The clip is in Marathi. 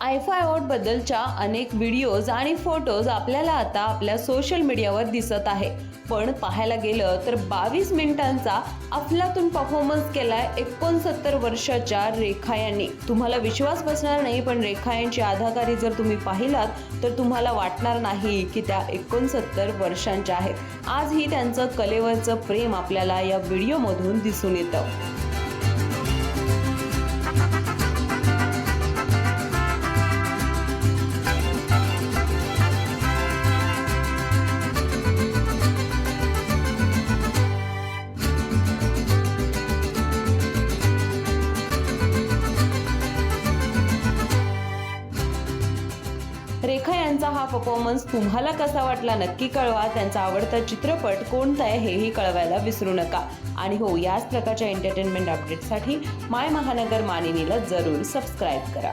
आयफाय अवॉर्डबद्दलच्या अनेक व्हिडिओज आणि फोटोज आपल्याला आता आपल्या सोशल मीडियावर दिसत आहे. पण पाहायला गेलं तर बावीस मिनिटांचा अफलातून परफॉर्मन्स केलाय एकोणसत्तर वर्षाच्या रेखा यांनी. तुम्हाला विश्वास बसणार नाही पण रेखा यांची आधाकारी जर तुम्ही पाहिलात तर तुम्हाला वाटणार नाही की त्या एकोणसत्तर वर्षांच्या आहेत. आजही त्यांचं कलेवरचं प्रेम आपल्याला या व्हिडिओमधून दिसून येतं. रेखा यांचा हा परफॉर्मन्स तुम्हाला कसा वाटला नक्की कळवा. त्यांचा आवडता चित्रपट कोणता आहे हेही कळवायला विसरू नका. आणि हो याच प्रकारच्या एंटरटेनमेंट अपडेटसाठी माय महानगर मानिनीला जरूर सबस्क्राईब करा.